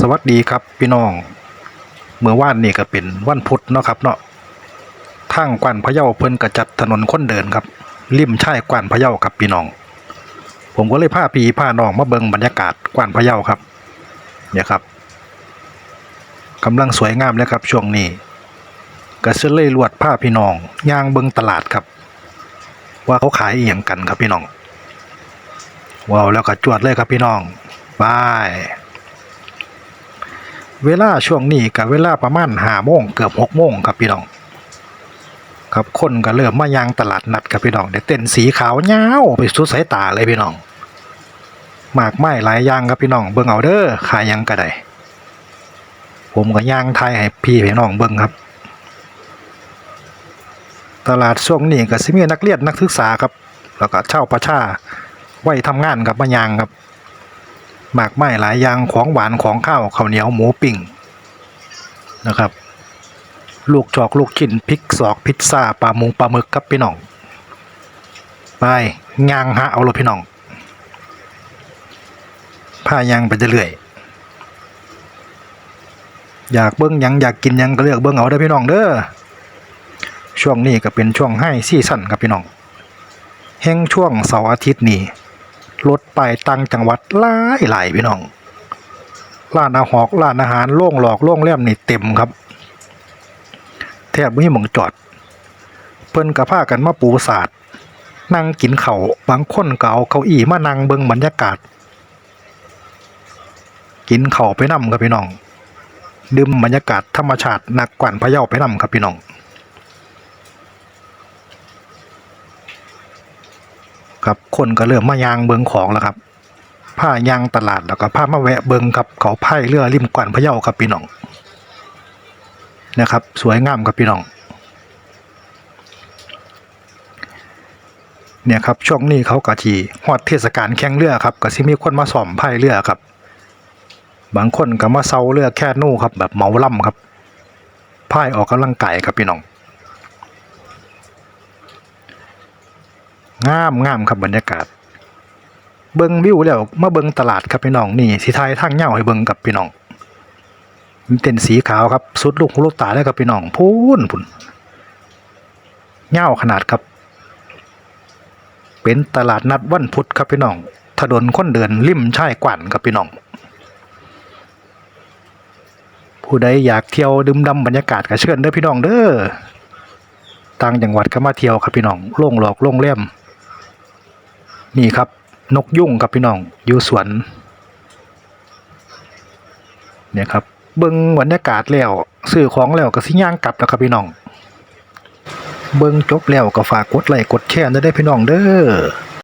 สวัสดีครับพี่น้อง เมื่อวานนี่ก็เป็นวันพุธเนาะครับเนาะทางกวนพะเยาเพิ่นก็จัดถนนคนเดินครับริมชายกวนพะเยาครับพี่น้อง ผมก็เลยพาพี่พาน้องมาเบิ่งบรรยากาศกวนพะเยาครับ เนี่ยครับกำลังสวยงามเลยครับช่วงนี้ก็เสเลยลวดผ้าพี่น้องย่างเบิ่งตลาดครับ ว่าเขาขายอีหยังกันครับพี่น้องว้าวแล้วก็จวดเลยครับพี่น้องบาย เวลาช่วงนี้กับเวลาประมาณห้าโมงเกือบหกโมงครับพี่น้อง ครับคนก็เริ่มมายางตลาดนัดครับพี่น้องเดี๋ยวเต้นสีขาวยาไปสุดสายตาเลยพี่น้องมากไม้หลายอย่างครับพี่น้องเบิ่งเอาเด้อขายยังก็ได้ผมก็ย่างไทยให้พี่พี่น้องเบิ่งครับ ตลาดช่วงนี้ก็สิมีนักเรียนนักศึกษาครับ แล้วก็เช่าประชาไว้ทำงานกับมายางครับ หมากไม้หลายอย่างของหวานของข้าวข้าวเหนียวหมูปิ้งนะครับ ลูกจอกลูกชิ้นพริกสอกพิซซ่าปลาหมุงปลาหมึกครับพี่น้อง ไปย่างหาเอาเลยพี่น้องผ้ายางไปเรื่อยอยากเบิ้งยังอยากกินยังก็เลือกเบิ้งเอาเด้พี่น้องเด้อช่วงนี้ก็เป็นช่วงให้ซีซั่นครับพี่น้องแห่งช่วงเสาร์อาทิตย์นี้ รถไปตังจังหวัดหลายหลายพี่น้องร้านอาหอกร้านอาหารโล่งหลอกโล่งแรมนี่เต็มครับ แทบไม่มีหมองจอด เพิ่นกะพากันมาปูศาสตร์นั่งกินเขาวบางคนก็เอาเก้าอี้มานั่งเบิงบรรยากาศ กินเข่าไปนำครับพี่น้อง ดื่มบรรยากาศธรรมชาตินักกวนพะเยาไปนำครับพี่น้อง ครับ คนก็เริ่มมายางเบิงของแล้วครับผ้ายางตลาดแล้วก็ผ้ามาแวะเบิงครับเขาไพ่เรือริมกวนพะเยาครับพี่น้องนะครับ สวยงามครับพี่น้องเนี่ยครับช่วงนี้เขากะทีฮอดเทศกาลแข่งเรือครับก็สิมีคนมาส่อมพายเรือครับ บางคนก็มาเซาเรือแค่นู่ครับแบบเหมาล่ำครับพายออกกำลังกายครับพี่น้อง งามงามครับบรรยากาศ เบิงวิวแล้วมาเบิงตลาดครับพี่น้องนี่สีไทยทางเหย้าให้เบิงกับพี่น้องมันเป็นสีขาวครับสุดลูกหูลูกตาได้ครับพี่น้องพูนพุ่นเหย้าขนาดครับ เป็นตลาดนัดวันพุธครับพี่น้องถนนคนเดินริมชายกวันครับพี่น้องผู้ใดอยากเที่ยวดื่มด่ำบรรยากาศก็เชิญเด้อพี่น้องเด้อต่างจังหวัดก็มาเที่ยวครับพี่น้องโล่งหลอกโล่งเล่ม นี่ครับนกยุ่งครับพี่น้องอยู่สวนเนี่ยครับเบิ้งบรรยากาศแล้วซื้อของแล้วก็สิย่างกลับนะครับพี่น้อง เบิ้งจบแล้วก็ฝากกดไลค์กดแชร์ได้พี่น้องเด้อ